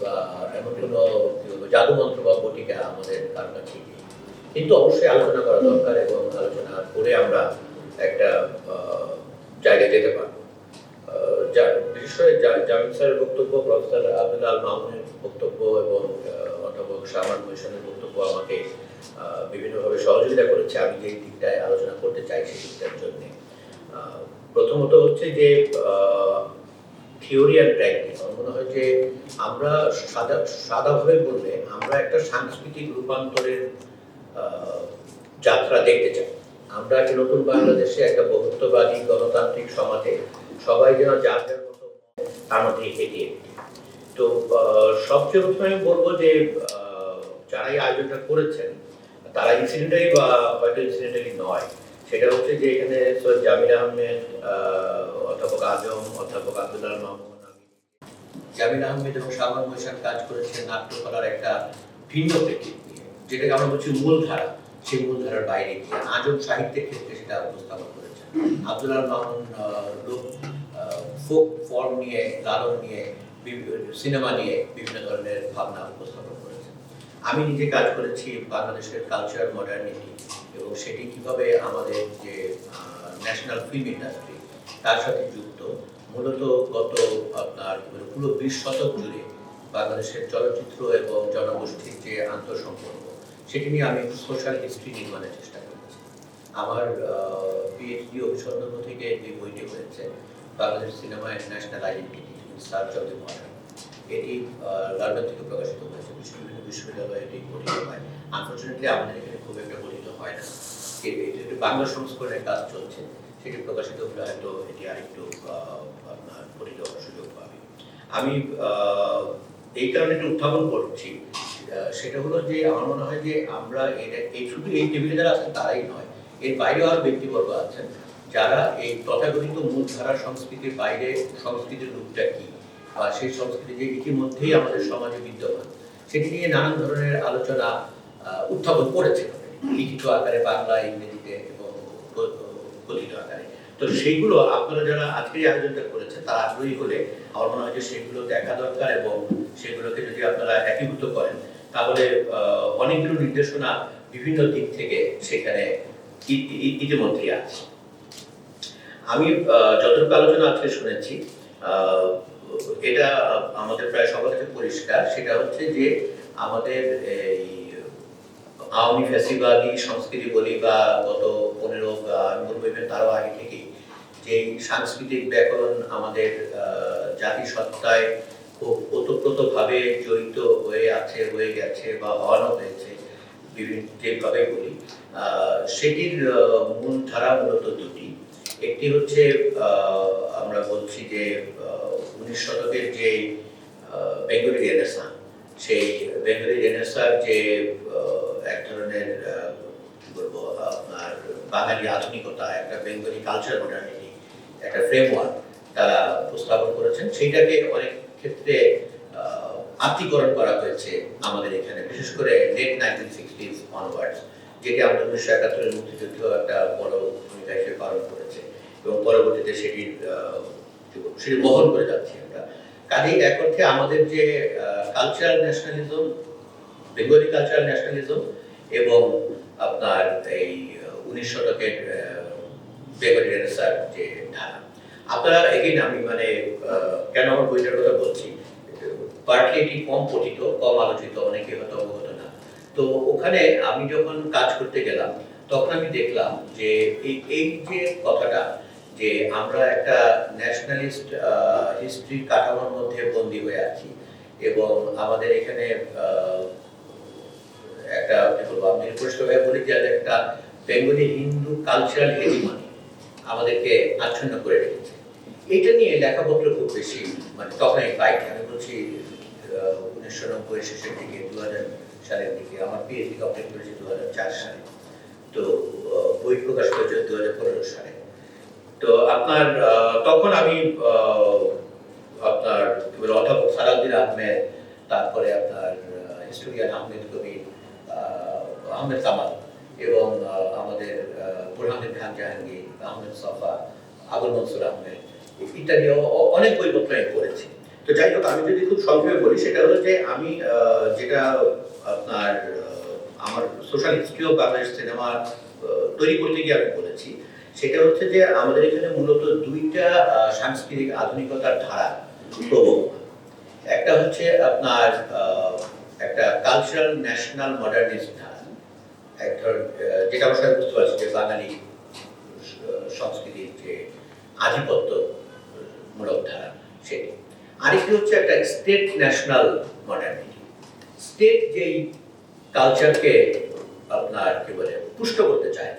বা এমন কোনো জাদুমন্ত্র বা বটিকা আমাদের কার কাছে নেই। কিন্তু অবশ্যই আলোচনা করা দরকার এবং আলোচনা করে আমরা একটা জায়গায় যেতে পারব। বিশেষ করে জা- স্যারের বক্তব্য, প্রফেসর আব্দুল আল মামুনের বক্তব্য এবং অধ্যাপক শাহমান মহিশানের বক্তব্য আমাকে বিভিন্নভাবে সহযোগিতা করেছে। আমি যে দিকটায় আলোচনা করতে চাই, সেই দিকটার জন্য। প্রথমত হচ্ছে যে থিওরি অ্যান্ড প্র্যাকটিস মনে হয় যে আমরা সাদা সাদাভাবে বললে আমরা একটা সাংস্কৃতিক রূপান্তরের যাত্রা দেখতে চাই। আমরা একটা নতুন বাংলাদেশে একটা বহুত্ববাদী গণতান্ত্রিক সমাজে সবাই যেন যার যার মতো তার মধ্যে এগিয়ে। তো সবচেয়ে প্রথমে আমি বলব যে যারা এই আয়োজনটা করেছেন, তারা ইনসিডেন্টালি বা হয়তো ইনসিডেন্টালি নয়। সেটা হচ্ছে যে এখানে সৈয়দ জামিল আহমেদ আহ, অধ্যাপক আজম অধ্যাপক আব্দুল্লাহ মাহমুদ জামিল আহমেদ এবং শাহবান মৈশান কাজ করেছেন নাট্যকলার একটা ভিন্ন প্রেক্ষিত নিয়ে যেটাকে আমরা বলছি মূলধারা সেই মূলধারার বাইরে গিয়ে আজম সাহিত্যের ক্ষেত্রে সেটা উপস্থাপন করেছেন। আব্দুল্লাহ মাহমুদ লোক ফোক ফর্ম নিয়ে লালন নিয়ে সিনেমা নিয়ে বিভিন্ন ধরনের ভাবনা উপস্থাপন করেছেন। আমি নিজে কাজ করেছি বাংলাদেশের কালচার মডার্নিটি এবং সেটি কীভাবে আমাদের যে ন্যাশনাল ফিল্ম ইন্ডাস্ট্রি তার সাথে যুক্ত? মূলত গত, আপনার, পুরো বিশ শতক জুড়ে বাংলাদেশের চলচ্চিত্র এবং জনগোষ্ঠীর যে আন্তঃসম্পর্ক, সেটি নিয়ে আমি সোশ্যাল হিস্ট্রি নির্মাণের চেষ্টা করেছি। আমার পিএইচডি অভিসন্দর্ভ থেকে যে বইটি হয়েছে, Bangladesh cinema national identity search the modern এটি লালবাগ থেকে প্রকাশিত হয়েছে। বিভিন্ন বিশ্ববিদ্যালয়ে এটি পঠিত হয়। আনফর্চুনেটলি আমাদের এখানে খুব একটা হয় না বাংলা সংস্করণের কাজ চলছে, সেটি প্রকাশিত হলে হয়তো এটি আরেকটু আপনার পঠিত সুযোগ পাবে। আমি এই কারণে একটু উত্থাপন করছি সেটা হলো যে আমার মনে হয় যে আমরা এটা- এই শুধু এই টেবিলে যারা আছেন তারাই নয়, এর বাইরেও আরও ব্যক্তিবর্গ আছেন, যারা এই তথাকথিত মূলধারা সংস্কৃতির বাইরে, সংস্কৃতির রূপটা কি, বা সেই সংস্কৃতি যে ইতিমধ্যেই আমাদের সমাজে বিদ্যমান, সেটি নিয়ে নানান ধরনের আলোচনা উত্থাপন করেছেন। লিখিত আকারে বাংলা ইংরেজিতে এবং কথিত আকারে। তো সেইগুলো আপনারা যারা আজকে আয়োজনটা করেছেন তারা আগ্রহী হলে আমার মনে হয় যে সেগুলো দেখা দরকার এবং সেগুলোকে যদি আপনারা একীভূত করেন তাহলে অনেকগুলো নির্দেশনা বিভিন্ন দিক থেকে সেখানে ইতিমধ্যেই আছে আমি যতটুকু আলোচনা আজকে শুনেছি আহ, এটা আমাদের প্রায় সবার কাছে পরিষ্কার সেটা হচ্ছে যে আমাদের এই আওয়ামী ফ্যাসিবাদী সংস্কৃতি বলি বা গত পনেরো আমি তারও আগে থেকেই যে সাংস্কৃতিক ব্যাকরণ আমাদের জাতিসত্তায় খুব ওতপ্রোতভাবে জড়িত হয়ে আছে, হয়ে গেছে বা হওয়ানো হয়েছে বিভিন্ন যেভাবে বলি সেটির মূল ধারা মূলত দুটি। একটি হচ্ছে আমরা বলছি যে উনিশ শতকের যে বেঙ্গলি রেনেসাঁ, সেই বেঙ্গলি রেনেসার যে এক ধরনের কি বলব, আপনার বাঙালি আধুনিকতা, একটা বেঙ্গলি কালচার মডার্নিটি একটা ফ্রেমওয়ার্ক তারা উপস্থাপন করেছেন। সেইটাকে অনেক ক্ষেত্রে আত্মীকরণ করা হয়েছে আমাদের এখানে, বিশেষ করে লেট নাইনটিন সিক্সটিজ অনওয়ার্ডস যেটি আমাদের উনিশশো একাত্তরের মুক্তিযুদ্ধ একটা বড় ভূমিকা হিসেবে পালন করেছে এবং পরবর্তীতে সেটির সেটি বহন করে যাচ্ছি আমরা। কাজেই এক অর্থে আমাদের যে cultural nationalism Bengali cultural nationalism এবং আপনার এই উনিশ শতকের বেঙ্গলি রেনেসার যে ধারা আপনারা এগেইন আমি মানে কেন আমার বইটার কথা বলছি? পার্টলি এটি কম পঠিত, কম আলোচিত, অনেকে হয়তো অবগত না। তো ওখানে আমি যখন কাজ করতে গেলাম, তখন আমি দেখলাম যে এই যে কথাটা যে আমরা একটা ন্যাশনালিস্ট হিস্ট্রি কাঠামোর মধ্যে বন্দী হয়ে আছি এবং আমাদের এখানে একটা কি বলব আমি বলি যে একটা বেঙ্গলি হিন্দু কালচারাল হেজিমনি আমাদেরকে আচ্ছন্ন করে রেখেছে। এটা নিয়ে লেখাপত্র খুব বেশি মানে তখন আমি পাইনি। আমি বলছি উনিশশো নব্বই শেষের দিকে দু হাজার সালের দিকে, আমার পিএইচডি কমপ্লিট করেছি দু হাজার চার সালে। তো বই প্রকাশ করেছে দু হাজার পনেরো সালে। তো আপনার তখন আমি আপনার অধ্যাপক সালাউদ্দিন আহমেদ, তারপরে আপনার হিস্টোরিয়ান আহমেদ কবির আহমেদ কামাল এবং আমাদের বুরহানুদ্দিন খান জাহাঙ্গীর, আহমেদ সফা, আবুল মনসুর আহমেদ ইত্যাদি অনেক আমি পড়েছি তো যাই হোক, আমি যদি খুব সংক্ষেপে বলি, সেটা হলো যে আমি যেটা আপনার আমার social history of Bangladesh cinema তৈরি করতে গিয়ে আমি বলেছি, সেটা হচ্ছে যে আমাদের এখানে মূলত দুইটা সাংস্কৃতিক আধুনিকতার ধারা প্রবহমান একটা হচ্ছে আপনার একটা কালচারাল ন্যাশনাল মডার্নিস্ট ধারা। যেটা আমরা বুঝতে পারছি যে বাঙালি সংস্কৃতির যে আধিপত্য মূলক ধারা সেটি। আরেকটি হচ্ছে একটা স্টেট ন্যাশনাল মডার্নিটি স্টেট যেই কালচারকে আপনার, কি বলে, পুষ্ট করতে চায়,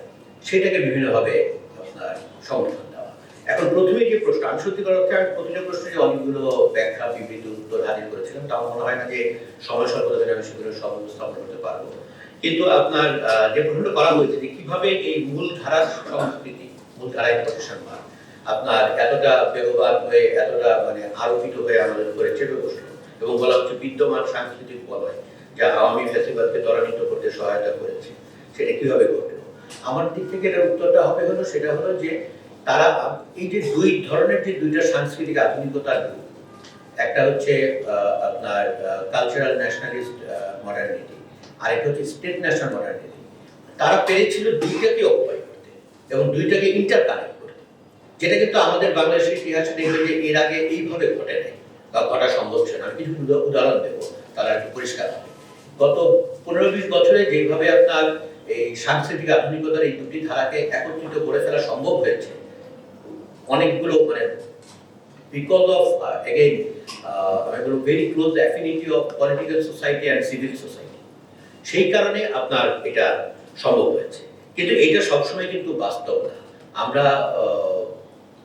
সেটাকে বিভিন্নভাবে আপনার সমর্থন দেওয়া। এখন প্রথমে যে প্রশ্ন, আমি সত্যি কথা আমি প্রতিটা প্রশ্নে যে অনেকগুলো ব্যাখ্যা, বিবৃতি, উত্তর হাজির করেছিলাম তা আমার মনে হয় না যে সময় থেকে আমি সেগুলো সব উপস্থাপন করতে পারব। কিন্তু আপনার যে প্রশ্নটা করা হয়েছে যে কীভাবে এই মূল ধারার সংস্কৃতি, মূল ধারায় প্রতিষ্ঠান আপনার এতটা বেগবান হয়ে, এতটা মানে আরোপিত হয়ে আমাদের উপরে চেপে বসল এবং বলা হচ্ছে বিদ্যমান সাংস্কৃতিক বলয়, যা আওয়ামী ফেস্টিভ্যালকে ত্বরান্বিত করতে সহায়তা করেছে। সেটা কীভাবে ঘটলো? আমার দিক থেকে এটার উত্তরটা হবে হলো, সেটা হলো যে তারা, এই যে দুই ধরনের যে দুইটা সাংস্কৃতিক আধুনিকতার একটা হচ্ছে আপনার কালচারাল ন্যাশনালিস্ট মডার্নিটি আরেকটা হচ্ছে স্টেট ন্যাশনাল মডার্নিটি তারা পেরেছিল দুইটাকে অকুপাই করতে এবং দুইটাকে ইন্টার কানেক্ট করতে। যেটা কিন্তু আমাদের বাংলাদেশের ইতিহাসে দেখবে যে এর আগে এইভাবে ঘটে নাই বা ঘটা সম্ভব ছিল না। কিছু উদা- উদাহরণ দেবো, তারা একটু পরিষ্কার হবে গত পনেরো বিশ বছরে যেভাবে আপনার এই সাংস্কৃতিক আধুনিকতার এই দুটি ধারাকে একত্রিত করে ফেলা সম্ভব হয়েছে, অনেকগুলো মানে because of again very close affinity of political society and civil society সেই কারণে আপনার এটা সম্ভব হয়েছে। কিন্তু এটা সবসময় কিন্তু বাস্তব না। আমরা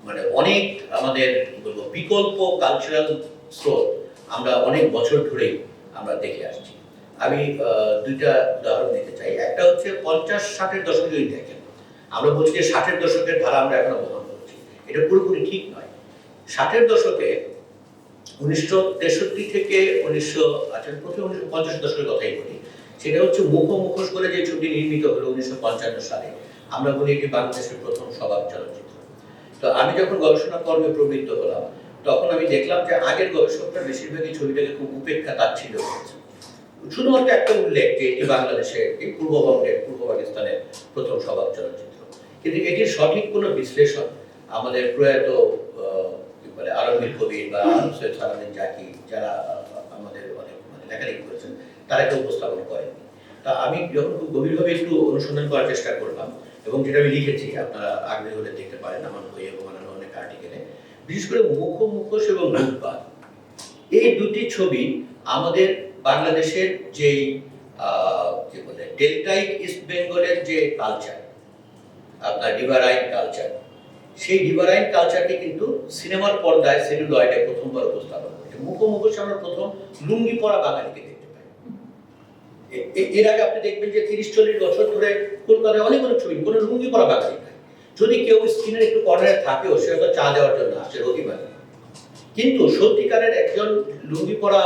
মানে অনেক আমাদের বলব, বিকল্প কালচারাল স্রোত আমরা অনেক বছর ধরেই আমরা দেখে আসছি। আমি দুইটা উদাহরণ দিতে চাই। একটা হচ্ছে পঞ্চাশ ষাটের দশকে যদি দেখেন। আমরা বলছি যে ষাটের দশকের ধারা আমরা এখনও বহন করছি। এটা পুরোপুরি ঠিক নয়। ষাটের দশকে উনিশশো তেষট্টি থেকে উনিশশো আচ্ছা প্রথমে উনিশশো পঞ্চাশ দশকের কথাই বলি। সেটা হচ্ছে মুখ মুখোশ করে যে ছবি নির্মিত হলো উনিশশো পঞ্চান্ন সালে, আমরা বলি এটি বাংলাদেশের প্রথম স্বভাব চলচ্চিত্র। তো আমি যখন গবেষণা কর্মে প্রবৃত্ত হলাম, তখন আমি দেখলাম যে আগের গবেষকরা বেশিরভাগই ছবিটাকে খুব উপেক্ষা করেছে শুধুমাত্র একটা উল্লেখ যে এটি বাংলাদেশের এই পূর্ববঙ্গের, পূর্ব পাকিস্তানের প্রথম স্বভাব চলচ্চিত্র। কিন্তু এটির সঠিক কোনো বিশ্লেষণ আমাদের প্রয়াত কি বলে, আলমগীর কবির বা সৈয়দ সালাদিন জাকি, যারা আমাদের অনেক মানে লেখালেখি করেছেন তারা কেউ উপস্থাপন করেননি তা আমি যখন খুব গভীরভাবে একটু অনুসন্ধান করার চেষ্টা করলাম, এবং যেটা আমি লিখেছি, আপনারা আগ্রহী হলে দেখতে পারেন আমার বই এবং অন্যান্য অনেক আর্টিকেলে বিশেষ করে মুখ মুখোশ এবং রূপবাদ এই দুটি ছবি আমাদের বাংলাদেশের যেই কি বলে ডেল্টাইট ইস্ট বেঙ্গলের যে কালচার আপনার ডিভারাইন কালচার সেই ডিভারাইন কালচারকে কিন্তু সিনেমার পর্দায় সেলুলয়েডে প্রথমবার উপস্থাপন করেছে। মুখোমুখি আমরা প্রথম লুঙ্গি পরা বাঙালিকে এর আগে আপনি দেখবেন যে তিরিশ, চল্লিশ বছর ধরে কলকাতায় অনেক অনেক ছবি, কোনো লুঙ্গি পরা নাই। যদি কেউ স্ক্রিনের একটু কর্নারে থাকেও, সে হয়তো চা দেওয়ার জন্য আসে রবিবার কিন্তু সত্যিকারের একজন লুঙ্গি পরা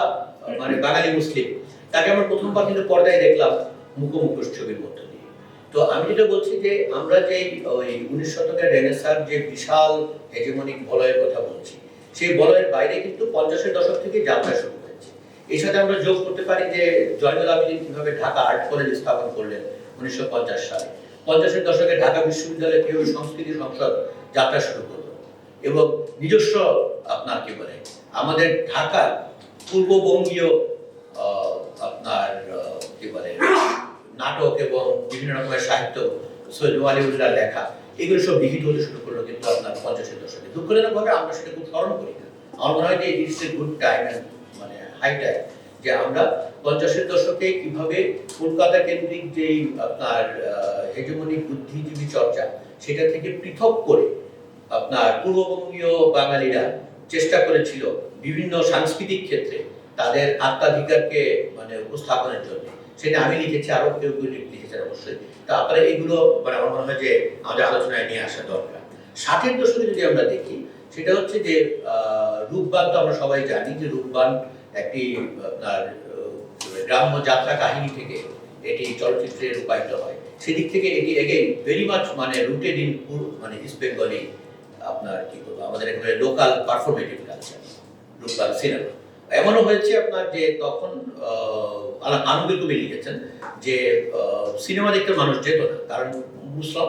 মানে বাঙালি মুসলিম, তাকে আমরা প্রথমবার কিন্তু পর্দায় দেখলাম মুখোমুখোশ ছবির মধ্য দিয়ে। তো আমি যেটা বলছি যে আমরা যে ওই উনিশ শতকের রেনেসার যে বিশাল হেজেমনিক বলয়ের কথা বলছি, সেই বলয়ের বাইরে কিন্তু পঞ্চাশের দশক থেকে যাত্রা শুরু এর সাথে আমরা যোগ করতে পারি যে জয়নুল আবেদিন কীভাবে ঢাকা আর্ট কলেজ স্থাপন করলেন উনিশশো পঞ্চাশ সালে। পঞ্চাশের দশকে ঢাকা বিশ্ববিদ্যালয়ে কেউ সংস্কৃতি সংসদ যাত্রা শুরু করল এবং নিজস্ব, আপনার কি বলে, আমাদের ঢাকার পূর্ববঙ্গীয় আপনার কি বলে, নাটক এবং বিভিন্ন রকমের সাহিত্য, সৈয়দ লেখা, এগুলো সব লিখিত হতে শুরু করল কিন্তু আপনার পঞ্চাশের দশকে। দুঃখজনক ভাবে আমরা সেটা খুব স্মরণ করি না। আমার মনে হয় যে ইটস এ গুড টাইম মানে যে আমরা পঞ্চাশের দশকে কীভাবে কলকাতা কেন্দ্রিক যেই আপনার হেজমনিক বুদ্ধিজীবী চর্চা, সেটা থেকে পৃথক করে আপনার পূর্ববঙ্গীয় বাঙালিরা চেষ্টা করেছিল বিভিন্ন সাংস্কৃতিক ক্ষেত্রে তাদের আত্মাধিকারকে মানে উপস্থাপনের জন্য। সেটা আমি লিখেছি আরও কেউ কেউ লিখেছেন অবশ্যই। তা এগুলো মানে আমার মনে হয় যে আমাদের আলোচনায় নিয়ে আসা দরকার। ষাটের দশকে যদি আমরা দেখি, সেটা হচ্ছে যে রূপবান তো আমরা সবাই জানি যে রূপবান একটি আপনার গ্রাম্য যাত্রা কাহিনী থেকে এটি চলচ্চিত্রে রূপায়িত হয়। সেদিক থেকে এটি এগেইন ভেরি মাচ মানে রুটেড ইন মানে ইস্ট বেঙ্গলি আপনার কি বলব, আমাদের এখানে local performative culture local cinema এমনও হয়েছে আপনার যে তখন আনন্দের কবি লিখেছেন যে সিনেমা দেখতে মানুষ যেত না, কারণ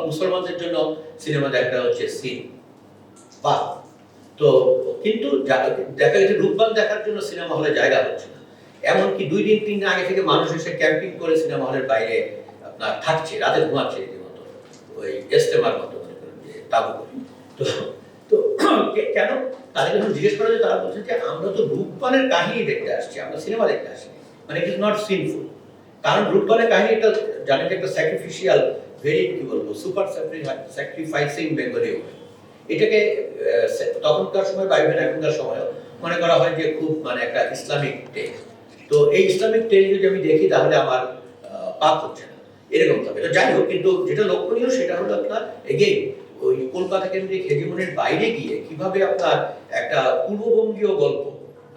মুসলমানদের জন্য সিনেমা দেখা হচ্ছে সিন বা তো কিন্তু দেখা গেছে রূপবান দেখার জন্য সিনেমা হলে জায়গা হচ্ছে না। এমনকি দুই দিন, তিন দিন আগে থেকে মানুষ এসে ক্যাম্পিং করে সিনেমা হলের বাইরে আপনার থাকছে, রাতে ঘুমাচ্ছে রীতিমতো। ওই এস্তেমার মতো মনে করেন যে তাবু তো তো কেন? তাদের যখন জিজ্ঞেস করা যায়, তারা বলছেন যে আমরা তো রূপবানের কাহিনী দেখতে আসছি, আমরা সিনেমা দেখতে আসছি। মানে ইট ইজ নট সিনফুল কারণ রূপবানের কাহিনী একটা জানেন একটা স্যাক্রিফিশিয়াল ভেরি কি বলব? সুপার স্যাক্রিফাইসিং বেঙ্গলি এটাকে তখনকার সময় বা even এখনকার সময় মনে করা হয় যে খুব মানে একটা ইসলামিক টেল তো এই ইসলামিক টেল যদি আমি দেখি, তাহলে আমার পাপ হচ্ছে না। এরকম হবে তো যাই হোক, কিন্তু যেটা লক্ষণীয় সেটা হলো আপনার এগেইন ওই কলকাতা কেন্দ্রিক হেজিমনের বাইরে গিয়ে কীভাবে আপনার একটা পূর্ববঙ্গীয় গল্প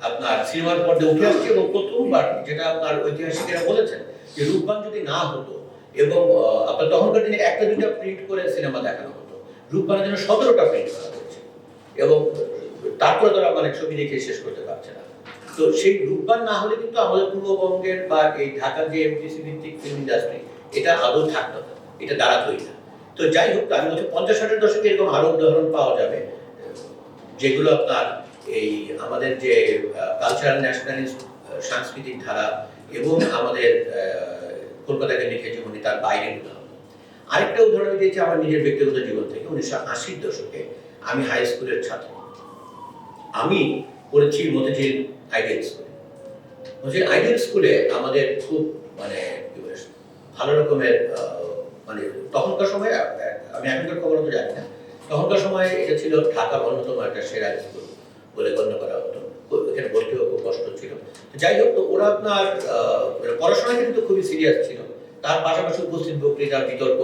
আপনার সিনেমার পর্দে উঠে আসছে এবং প্রথমবার যেটা আপনার ঐতিহাসিকেরা বলেছেন যে রূপবান যদি না হতো এবং আপনার তখনকার দিনে একটা দুইটা প্রিন্ট করে সিনেমা দেখানো হতো রূপবানের জন্য সতেরোটা প্রিন্ট করা হয়েছে। এবং তারপরে তারা মানে ছবি দেখে শেষ করতে পারছে না। তো সেই রূপবান না হলে কিন্তু আমাদের পূর্ববঙ্গের বা এই ঢাকার যে এমটিসি ভিত্তিক ফিল্ম ইন্ডাস্ট্রি এটা আদৌ থাকতো না। এটা দাঁড়াতোই না। তো যাই হোক আমি বলছি পঞ্চাশ ষাটের দশকে এরকম আরও উদাহরণ পাওয়া যাবে যেগুলো আপনার এই আমাদের যে কালচারাল ন্যাশনালিস্ট সাংস্কৃতিক ধারা এবং আমাদের আহ, কলকাতা কেন্দ্রিক হেজমনি তার উদাহরণ আরেকটা উদাহরণ দিয়েছি আমার নিজের ব্যক্তিগত জীবন থেকে, উনিশশো আশির দশকে আমি হাই স্কুলের ছাত্র। আমি পড়েছি মতিঝিল আইডিয়াল স্কুলে মতিঝিল আইডিয়াল স্কুলে আমাদের খুব মানে ভালো রকমের মানে তখনকার সময় আমি এখনকার খবর তো জানি না। তখনকার সময় এটা ছিল ঢাকার অন্যতম একটা সেরা স্কুল বলে গণ্য করা হতো। এখানে ভর্তিও খুব কষ্ট ছিল। যাই হোক, তো ওরা আপনার মানে পড়াশোনা কিন্তু খুবই সিরিয়াস ছিল। তার পাশাপাশি উপস্থিত বক্তৃতা বিতর্ক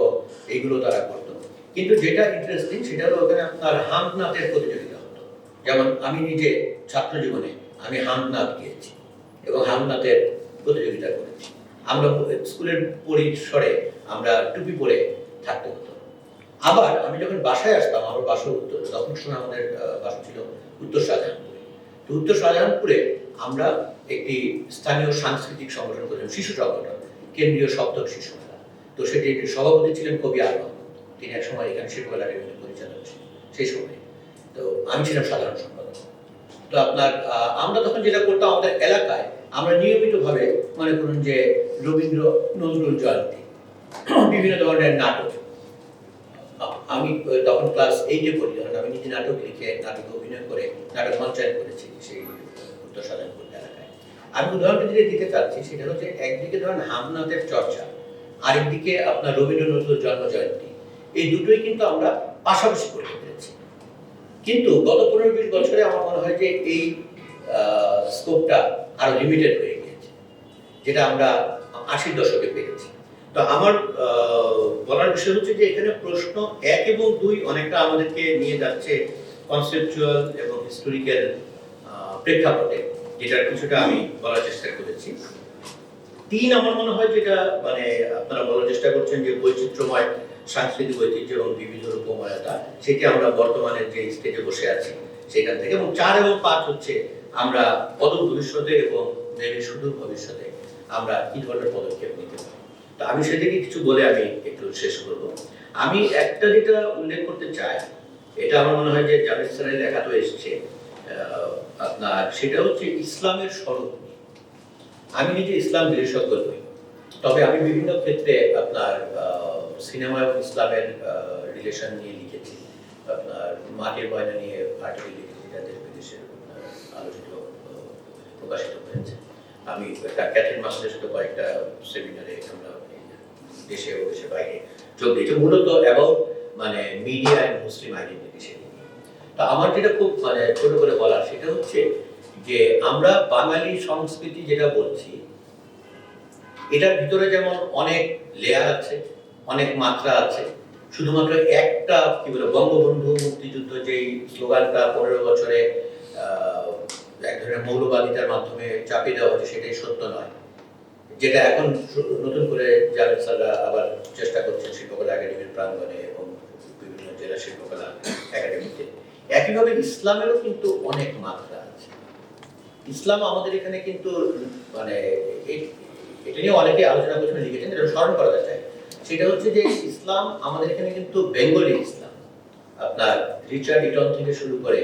এইগুলো তারা করতো। কিন্তু যেটা ইন্টারেস্টিং সেটা হলো ওখানে আপনার হামনাথের প্রতিযোগিতা হতো। যেমন আমি নিজে ছাত্র জীবনে আমি হামনাথ গিয়েছি এবং হামনাথের প্রতিযোগিতা করেছি। আমরা স্কুলের পরিসরে আমরা টুপি পরে থাকতে হতো। আবার আমি যখন বাসায় আসতাম, আমার বাসা উত্তর, তখন সময় আমাদের বাসা ছিল উত্তর শাহজাহানপুরে। তো উত্তর শাহজাহানপুরে আমরা একটি স্থানীয় সাংস্কৃতিক সংগঠন করেছিলাম, শিশু সংগঠন। কেন্দ্রীয় সপ্তক শিশু তো সেটি একটি সভাপতি ছিলেন কবি মাহমুদ। তিনি এক সময় এখানে শিল্পকলা একাডেমির পরিচালক ছিলেন, সেই সময়। তো আমি ছিলাম সাধারণ সম্পাদক। তো আপনার আমরা তখন যেটা করতাম আমাদের এলাকায়, আমরা নিয়মিতভাবে মনে করুন যে রবীন্দ্র নজরুল জয়ন্তী, বিভিন্ন ধরনের নাটক। আমি তখন ক্লাস এইটে পড়ি, যখন আমি নিজে নাটক লিখে, নাটকে অভিনয় করে, নাটক মঞ্চায়ন করেছি, সেই সাধারণপুর এলাকায় আমি উদাহরণ যদি দিতে চাচ্ছি সেটা হচ্ছে একদিকে ধরেন হামনাথের চর্চা, আরেকদিকে আপনার রবীন্দ্র জন্ম জয়ন্তী এই দুটোই কিন্তু আমরা পাশাপাশি করতে পেরেছি কিন্তু গত পনেরো বিশ বছরে আমার মনে হয় যে এই স্কোপটা আরও লিমিটেড হয়ে গিয়েছে, যেটা আমরা আশির দশকে পেয়েছি। তো আমার বলার বিষয় হচ্ছে যে এখানে প্রশ্ন এক এবং দুই অনেকটা আমাদেরকে নিয়ে যাচ্ছে কনসেপচুয়াল এবং হিস্টোরিক্যাল প্রেক্ষাপটে। যেটার কিছুটা আমি বলার চেষ্টা করেছি। তিন, আমার মনে হয় যেটা মানে আপনারা বলার চেষ্টা করছেন যে বৈচিত্র্যময় সাংস্কৃতিক ঐতিহ্য এবং বিভিন্ন রূপময়তা, সেটি আমরা বর্তমানে যে স্টেজে বসে আছি সেখান থেকে। এবং চার এবং পাঁচ হচ্ছে আমরা অদূর ভবিষ্যতে এবং মেবি সুদূর ভবিষ্যতে আমরা কি ধরনের পদক্ষেপ নিতে পারি। তো আমি সেদিকে কিছু বলে আমি একটু শেষ করব। আমি একটা যেটা উল্লেখ করতে চাই, এটা আমার মনে হয় যে জাভেদ স্যারের লেখা তো এসছে আপনার সেটা হচ্ছে ইসলামের স্বরূপ। আমি নিজে ইসলাম বিশেষজ্ঞ নই। তবে আমি বিভিন্ন ক্ষেত্রে আপনার সিনেমা এবং ইসলামের রিলেশন নিয়ে লিখেছি। আপনার মাটির ময়না নিয়ে আর্টিকেল লিখেছি যাদের বিদেশের আলোচিত প্রকাশিত হয়েছে। আমি ক্যাথরিন মাসুদের সাথে কয়েকটা সেমিনারে আমরা দেশে ও দেশের বাইরে যোগ দিয়েছি। মূলত অ্যাবাউট মানে মিডিয়া অ্যান্ড মুসলিম আইডেন্টিটি সেদিকে তো আমার যেটা খুব মানে ছোট করে বলার, সেটা হচ্ছে যে আমরা বাঙালি সংস্কৃতি যেটা বলছি, এটার ভিতরে যেমন অনেক লেয়ার আছে, অনেক মাত্রা আছে, শুধুমাত্র একটা কি বলে বঙ্গবন্ধু মুক্তিযুদ্ধ যেই স্লোগানটা পনেরো বছরে এক ধরনের মৌলবাদিতার মাধ্যমে চাপিয়ে দেওয়া হচ্ছে সেটাই সত্য নয়। যেটা এখন নতুন করে জাভেদ স্যাররা আবার চেষ্টা করছেন শিল্পকলা একাডেমির প্রাঙ্গণে এবং বিভিন্ন জেলা শিল্পকলা একাডেমিতে। একইভাবে ইসলামেরও কিন্তু অনেক মাত্রা আছে। ইসলাম আমাদের এখানে কিন্তু মানে এটা নিয়ে অনেকে আলোচনা করছেন, লিখেছেন, এটা স্মরণ করা যায়। সেটা হচ্ছে যে ইসলাম আমাদের এখানে কিন্তু বেঙ্গলি ইসলাম। আপনার রিচার্ড ইটন থেকে শুরু করে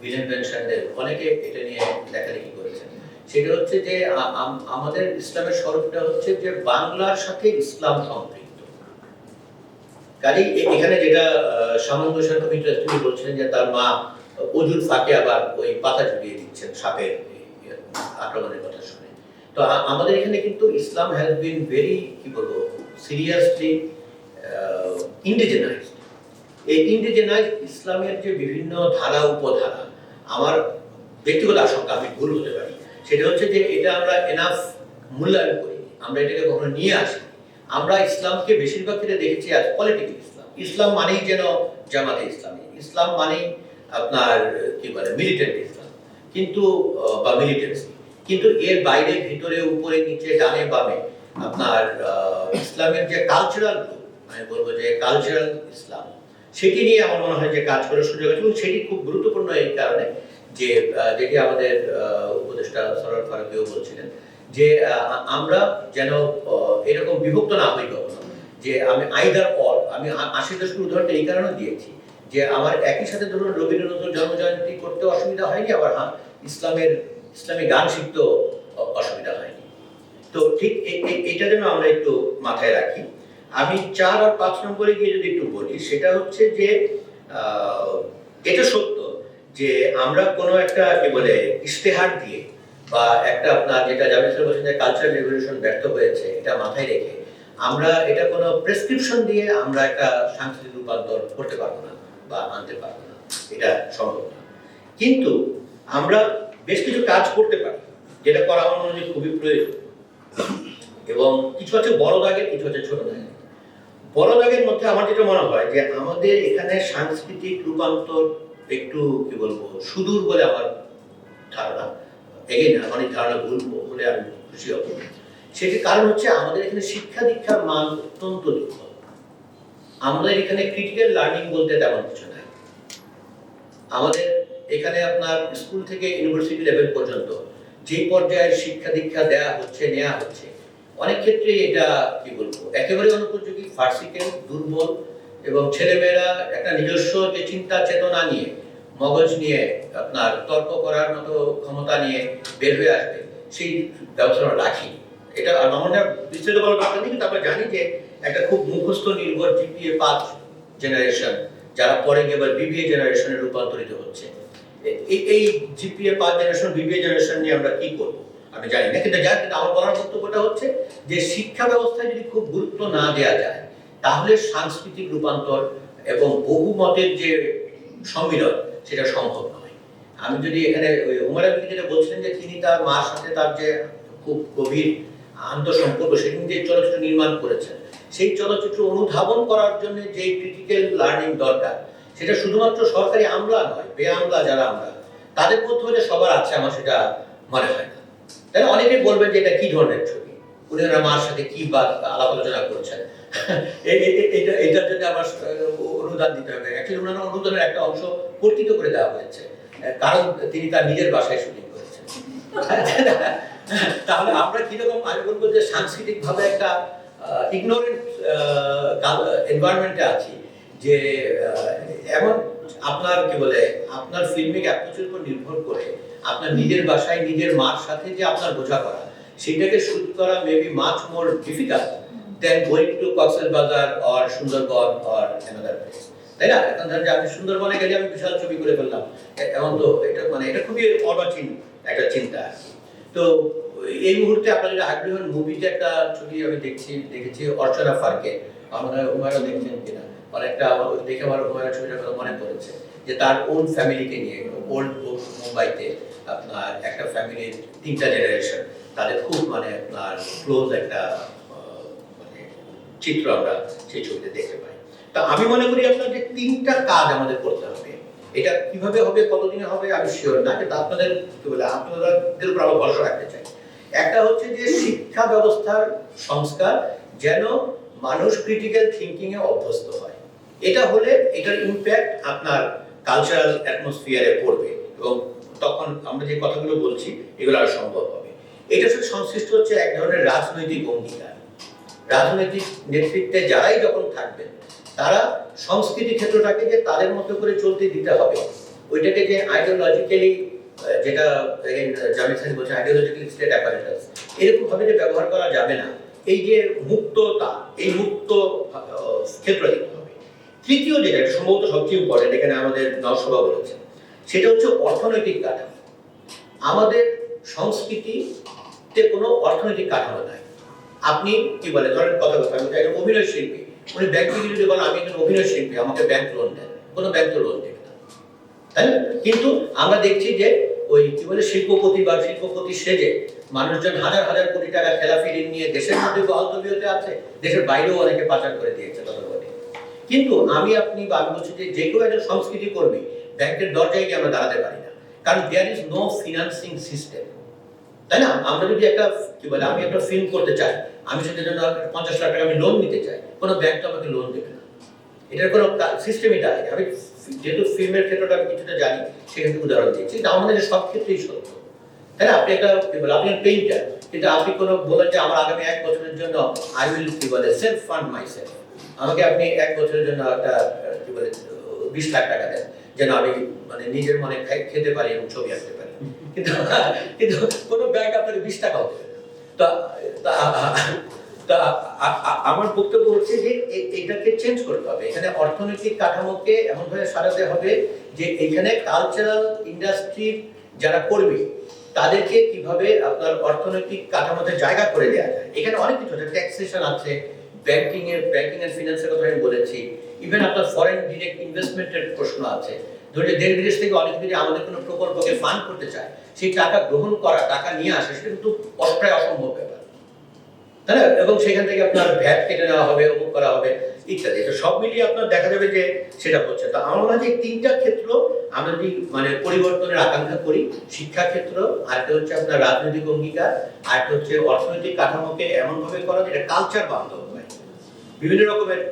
উইলিয়াম বেনশানদের অনেকে এটা নিয়ে লেখালেখি করেছেন। সেটা হচ্ছে যে আমাদের ইসলামের স্বরূপটা হচ্ছে যে বাংলার সাথে ইসলাম সম্পৃক্ত। কাজেই এখানে যেটা সামঞ্জস্যের খুব ইন্টারেস্ট বলছিলেন যে তার মা অজুর ফাঁকে আবার ওই পাতা ঝুলিয়ে দিচ্ছেন সাপের আক্রমণের কথা শুনে। তো আমাদের এখানে কিন্তু ইসলাম হ্যাজ বিন ভেরি কি বলব সিরিয়াসলি ইন্ডিজেনাইজড এই ইন্ডিজেনাইজ ইসলামের যে বিভিন্ন ধারা, উপধারা, আমার ব্যক্তিগত আশঙ্কা, আমি ভুল হতে পারি। সেটা হচ্ছে যে এটা আমরা এনাফ মূল্যায়ন করি আমরা এটাকে কখনো নিয়ে আসি আমরা ইসলামকে বেশিরভাগ ক্ষেত্রে দেখেছি আজ পলিটিক্যাল ইসলাম ইসলাম মানেই যেন জামাতে ইসলামী। ইসলাম মানেই আপনার, কি বলে মিলিটেন্ট ইসলাম কিন্তু বা মিলিটেন্সি কিন্তু এর বাইরে, ভিতরে, উপরে, নিচে, ডানে, বামে, আপনার ইসলামের যে কালচারাল আমি বলব যে কালচারাল ইসলাম সেটি নিয়ে আমার মনে হয় যে কাজ করার সুযোগ আছে এবং সেটি খুব গুরুত্বপূর্ণ এই কারণে যে যেটি আমাদের উপদেষ্টা সরল ফারুকিও বলছিলেন যে আমরা যেন এরকম বিভক্ত না হই কখনো। যে, আমি আইদার অর আমি আ- আশির দশকের উদাহরণটা এই কারণে দিয়েছি। যে, আমার একই সাথে ধরুন রবীন্দ্র নজরুল জন্মজয়ন্তী করতে অসুবিধা হয়নি, আবার হ্যাঁ ইসলামের, ইসলামী গান শিখতেও অসুবিধা হয়নি। তো ঠিক এটা যেন আমরা একটু মাথায় রাখি। আমি চার আর পাঁচ নম্বরে গিয়ে যদি একটু বলি, সেটা হচ্ছে যে এটা সত্য যে, আমরা কোনো একটা কি বলে ইশতেহার দিয়ে বা একটা আপনার যেটা জাভেদ বলছেন যে কালচারাল রেভলিউশন ব্যর্থ হয়েছে, এটা মাথায় রেখে আমরা এটা কোনো প্রেসক্রিপশন দিয়ে আমরা একটা সাংস্কৃতিক রূপান্তর করতে পারব না বা আনতে পারব না। এটা সম্ভব না। কিন্তু আমরা বেশ কিছু কাজ করতে পারি, যেটা করা আমার মনে হয় খুবই প্রয়োজন। এবং কিছু হচ্ছে বড় দাগের, কিছু হচ্ছে ছোট দাগের। বড় দাগের মধ্যে আমার যেটা মনে হয় যে আমাদের এখানে সাংস্কৃতিক রূপান্তর একটু, কি বলব, সুদূর বলে আমার ধারণা। এগেন আমার এই ধারণা ভুল হলে আমি খুশি হব। সেটির কারণ হচ্ছে আমাদের এখানে শিক্ষা দীক্ষার মান অত্যন্ত দুর্বল। আমাদের এখানে ক্রিটিক্যাল লার্নিং বলতে তেমন কিছু নাই। আমাদের এখানে আপনার স্কুল থেকে ইউনিভার্সিটি লেভেল পর্যন্ত যে পর্যায়ের শিক্ষা দীক্ষা দেয়া হচ্ছে নেওয়া হচ্ছে, অনেক ক্ষেত্রে এটা, কি বলব, একেবারে অনুপযোগী ফার্সিক্যাল দুর্বল এবং ছেলেমেয়েরা একটা নিজস্ব যে চিন্তা চেতনা নিয়ে মগজ নিয়ে আপনার তর্ক করার মতো ক্ষমতা নিয়ে বের হয়ে আসবে, সেই ব্যবস্থা আমরা রাখি। এটা আমরা বিস্তারিত বলার দরকার নেই, কিন্তু আমরা জানি যে একটা খুব মুখস্থ, নির্ভর জিপিএ পাঁচ জেনারেশন যারা পরে গিয়ে বিবিএ জেনারেশনে রূপান্তরিত হচ্ছে। এই- জিপিএ পাঁচ জেনারেশন বিবিএ জেনারেশন নিয়ে আমরা কি করব? আমি জানি না, কিন্তু যার কিন্তু আমার বলার বক্তব্যটা হচ্ছে যে শিক্ষা ব্যবস্থায় যদি খুব গুরুত্ব না দেওয়া যায়, তাহলে সাংস্কৃতিক রূপান্তর এবং বহুমতের যে সম্মিলন সেটা সম্ভব নয়। আমি যদি এখানে ওই উমার যেটা বলছিলেন যে তিনি তার মার সাথে তার যে খুব গভীর আন্তঃসম্পর্ক সেদিন যে চলচ্চিত্র নির্মাণ করেছেন। সেই চলচ্চিত্র অনুধাবন করার জন্য যে ক্রিটিক্যাল লার্নিং দরকার, সেটা শুধুমাত্র সরকারি আমলা নয় বে আমলা যারা আমরা, তাদের মধ্যে সবার আছে আমার সেটা মনে হয় না। তাই অনেকে বলবেন যে এটা কি ধরনের ছবি? উনি ওনার মার সাথে কি বা আলাপ আলোচনা করছেন এটা, এটার জন্য আমার অনুদান দিতে হবে। অ্যাকচুয়ালি অনুদানের একটা অংশ করে দেওয়া হয়েছে। কারণ তিনি তার নিজের বাসায় শুটিং করেছেন। তাহলে আমরা কীরকম, আমি বলব যে সাংস্কৃতিক ভাবে একটা ইগনোরেন্ট এনভায়রনমেন্টে আছি যে এমন আপনার কি বলে, আপনার ফিল্মিক অ্যাপ্রোচের উপর নির্ভর করে আপনার নিজের বাসায় নিজের মার সাথে যে আপনার বোঝাপড়া সেটাকে শুট করা maybe much more difficult than going to Cox's Bazar or Sundarban or another place তাই না? এখন ধরেন আমি সুন্দরবনে গেলে আমি বিশাল ছবি করে ফেললাম। এমন তো এটা মানে এটা খুবই অর্বাচীন একটা চিন্তা তো এই মুহূর্তে আপনারা যদি আগ্রহী মুভিতে একটা ছবি আমি দেখছি, দেখেছি, অর্চনা ফারকে। আমরা হুমায়রা দেখছেন কিনা? অনেকটা আমার ওই দেখে আমার হুমায়রা ছবিটার কথা মনে পড়েছে যে তার ওন ফ্যামিলিকে নিয়ে ওল্ড মুম্বাইতে আপনার একটা ফ্যামিলির তিনটা জেনারেশন তাদের খুব মানে আপনার ক্লোজ একটা মানে চিত্র আমরা সেই ছবিতে দেখতে পাই। তা আমি মনে করি আপনার যে তিনটা কাজ আমাদের করতে হবে, এটা কীভাবে হবে, কতদিনে হবে, আমি শিওর না, কিন্তু আপনাদের কি বলে, আপনাদের উপর আমরা ভরসা রাখতে চাই। একটা হচ্ছে যে শিক্ষা ব্যবস্থার সংস্কার যেন মানুষ ক্রিটিক্যাল থিঙ্কিং এ অভ্যস্ত হয়। এটা হলে এটার ইম্প্যাক্ট আপনার কালচারাল অ্যাটমসফিয়ারে পড়বে এবং তখন আমরা যে কথাগুলো বলছি, এগুলো আর সম্ভব হবে এটা সাথে সংশ্লিষ্ট হচ্ছে এক ধরনের রাজনৈতিক অঙ্গীকার। রাজনৈতিক নেতৃত্বে যারাই যখন থাকবেন, তারা সংস্কৃতি ক্ষেত্রটাকে যে তাদের মতো করে চলতে দিতে হবে, ওইটাকে যে আইডিওলজিক্যালি যেটা জামিল সাহেব বলছেন আইডিওলজিক্যালি স্টেট অ্যাপারেটাস এরকম ভাবে যে ব্যবহার করা যাবে না। এই যে মুক্ততা, এই মুক্ত ক্ষেত্র দিতে হবে। তৃতীয় যেটা সম্ভবত সবচেয়ে ইম্পর্টেন্ট এখানে আমাদের নরসভা বলেছেন, সেটা হচ্ছে অর্থনৈতিক কাঠামো। আমাদের সংস্কৃতিতে কোনো অর্থনৈতিক কাঠামো নাই। আপনি কি বলে, ধরেন কথা কথা আমি একজন অভিনয় শিল্পী। উনি ব্যাংক থেকে যদি বলেন, আমি একজন অভিনয় শিল্পী, আমাকে ব্যাংক লোন দেন। কোনো ব্যাংক তো লোন দেবে না। তাই না? কিন্তু আমরা দেখছি যে ওই কি বলে, শিল্পপতি বা শিল্পপতি সেজে মানুষজন হাজার হাজার কোটি টাকা খেলাফি ঋণ নিয়ে দেশের মধ্যে বহাল তবিয়তে আছে, দেশের বাইরেও অনেকে পাচার করে দিয়েছে ততক্ষণে কিন্তু আমি, আপনি বা আমি বলছি যে যে কেউ একজন সংস্কৃতি কর্মী ব্যাংকের দরজায় গিয়ে আমরা দাঁড়াতে পারি না। কারণ there is no financing system তাই না? আমরা যদি একটা, কি বলে, আমি একটা ফিল্ম করতে চাই, আমি সেটার জন্য পঞ্চাশ লাখ টাকা আমি লোন নিতে চাই, কোনো ব্যাংক তো আমাকে লোন দেবে না। এটার কোনো সিস্টেমই নাই। আমি যেহেতু ফিল্মের ক্ষেত্রটা আমি কিছুটা জানি থেকে উদাহরণ দিচ্ছি। কিন্তু আমাদের সব ক্ষেত্রেই সত্য। তাই না? আপনি একটা, কি বলে, আপনি পেইন্টার কিন্তু আপনি কোনো বলেন যে আমার আগামী এক বছরের জন্য আই উইল কি বলে সেলফ ফান্ড মাই সেলফ আমাকে আপনি এক বছরের জন্য একটা, কি বলে, বিশ লাখ টাকা দেন। যেন আমি মানে নিজের মনে খেতে পারি এবং ছবি আঁকতে পারি। কিন্তু কিন্তু কোনো ব্যাংক আপনাকে বিশ টাকাও তা, তা- আমার বক্তব্য হচ্ছে যে এটাকে চেঞ্জ করতে হবে। এখানে অর্থনৈতিক কাঠামোকে এমনভাবে সাজাতে হবে যে এখানে কালচারাল ইন্ডাস্ট্রির যারা করবে তাদেরকে কীভাবে আপনার অর্থনৈতিক কাঠামোতে জায়গা করে দেওয়া যায়। এখানে অনেক কিছু আছে ট্যাক্সেশন আছে ব্যাংকিং এর ব্যাংকিং এন্ড ফিনান্সের কথা আমি বলেছি। ইভেন আপনার ফরেন ডিরেক্ট ইনভেস্টমেন্টের প্রশ্ন আছে। ধরুন যে দেশ বিদেশ থেকে অনেক যদি আমাদের কোনো প্রকল্পকে ফান্ড করতে চায়, সেই টাকা গ্রহণ করা, টাকা নিয়ে আসা, সেটা কিন্তু অপ্রায় অসম্ভব ব্যাপার। তাই না? এবং সেখান থেকে আপনার ভ্যাট কেটে নেওয়া হবে অমুক করা হবে, ইত্যাদি। তো সব মিলিয়ে আপনার দেখা যাবে যে সেটা হচ্ছে। তো আমার মনে হয় যে তিনটা ক্ষেত্র আমরা যদি মানে পরিবর্তনের আকাঙ্ক্ষা করি, শিক্ষা ক্ষেত্র আরেকটা হচ্ছে আপনার রাজনৈতিক অঙ্গীকার আরেকটা হচ্ছে অর্থনৈতিক কাঠামোকে এমনভাবে করা যেটা কালচার বান্ধব। বিভিন্ন রকমের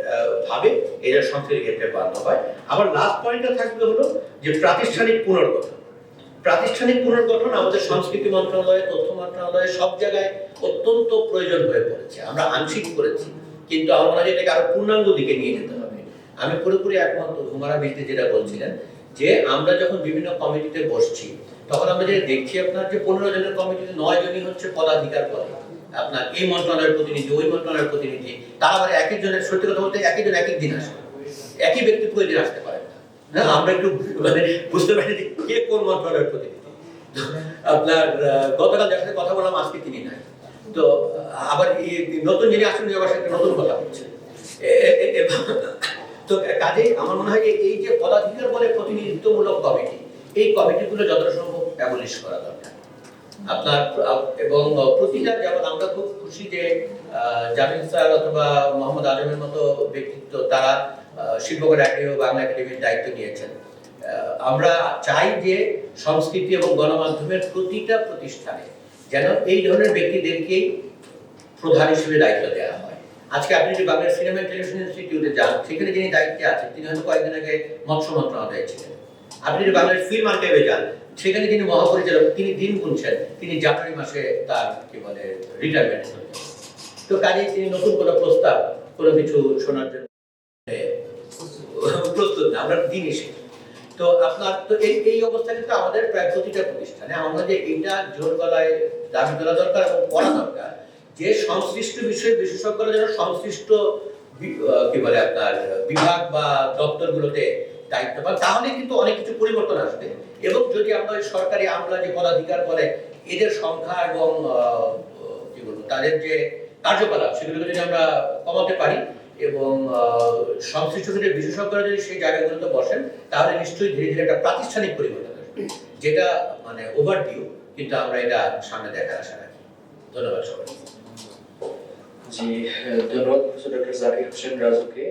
ভাবে এটা সংস্কৃতির ক্ষেত্রে বান্ধব হয়। আবার লাস্ট পয়েন্টটা থাকবে হলো যে প্রাতিষ্ঠানিক পুনর্গঠন। প্রাতিষ্ঠানিক পুনর্গঠন আমাদের সংস্কৃতি মন্ত্রণালয়, তথ্য মন্ত্রণালয় সব জায়গায় অত্যন্ত প্রয়োজন হয়ে পড়েছে। আমরা আংশিক করেছি, কিন্তু আমার মনে হয় এটাকে আরও পূর্ণাঙ্গ দিকে নিয়ে যেতে হবে। আমি পুরোপুরি একমত হুমারা বিদ্যে যেটা বলছিলেন, যে আমরা যখন বিভিন্ন কমিটিতে বসছি, তখন আমরা যে দেখছি আপনার যে পনেরো জনের কমিটিতে নয় জনই হচ্ছে পদাধিকার পদে আপনার এই মন্ত্রণালয়ের প্রতিনিধি, ওই মন্ত্রণালয়ের প্রতিনিধি, তারা আবার এক একজনের সত্যি কথা বলতে এক একজন এক এক দিন আসে। একই ব্যক্তি প্রতিদিন আসতে পারে না। না আমরা একটু মানে বুঝতে পারি যে কে কোন মন্ত্রণালয়ের প্রতিনিধি। আপনার গতকাল যার সাথে কথা বললাম, আজকে তিনি নাই। তো আবার নতুন যিনি আসছেন, উনি আবার একটা নতুন কথা এবং তো কাজে আমার মনে হয় যে এই যে পদাধিকার বলে প্রতিনিধিত্বমূলক কমিটি, এই কমিটিগুলো যতটা সম্ভব অ্যাবলিশ করা দরকার। আপনার এবং প্রতিটা যেমন আমরা খুব খুশি যে জামিল স্যার অথবা মোহাম্মদ আজমের মতো ব্যক্তিত্ব তারা শিল্পকলা একাডেমি বাংলা একাডেমির দায়িত্ব নিয়েছেন। আমরা চাই যে সংস্কৃতি এবং গণমাধ্যমের প্রতিটা প্রতিষ্ঠানে যেন এই ধরনের ব্যক্তিদেরকেই প্রধান হিসেবে দায়িত্ব দেওয়া হয়। আজকে আপনি যদি বাংলা সিনেমা টেলিভিশন ইনস্টিটিউটে যান, সেখানে যিনি দায়িত্বে আছেন, তিনি হয়তো কয়েকদিন আগে মৎস্য মন্ত্রণালয়ে ছিলেন। আপনি যদি বাংলাদেশ ফিল্ম আর্কাইভে যান, সেখানে তিনি মহাপরিচালক, তিনি দিন গুনছেন, তিনি জানুয়ারি মাসে তার, কি বলে রিটায়ারমেন্ট তো কাজে তিনি নতুন কোনো প্রস্তাব, কোনো কিছু শোনার জন্য প্রস্তুত না, আমরা দিন এসে। তো আপনার, তো এই এই অবস্থা কিন্তু আমাদের প্রায় প্রতিটা প্রতিষ্ঠানে। আমরা যে এটা জোর গলায় দাবি তোলা দরকার এবং করা দরকার, যে সংশ্লিষ্ট বিষয়ে বিশেষজ্ঞরা যেন সংশ্লিষ্ট কি বলে, আপনার বিভাগ বা দপ্তরগুলোতে দায়িত্ব পান তাহলে কিন্তু অনেক কিছু পরিবর্তন আসবে। এবং যদি আমরা সরকারি আমলা যে পদাধিকার বলে, এদের সংখ্যা এবং কি বলব, তাদের যে কার্যকলাপ, সেগুলোকে যদি আমরা কমাতে পারি এবং সংশ্লিষ্ট ক্ষেত্রে বিশেষজ্ঞরা যদি সেই জায়গাগুলোতে বসেন, তাহলে নিশ্চয়ই ধীরে ধীরে একটা প্রাতিষ্ঠানিক পরিবর্তন আসবে। যেটা মানে ওভার ডিউ কিন্তু আমরা এটা সামনে দেখার আশা রাখি। ধন্যবাদ সবাই জি, ধন্যবাদ প্রফেসর ডক্টর জাকির হোসেন রাজুকে।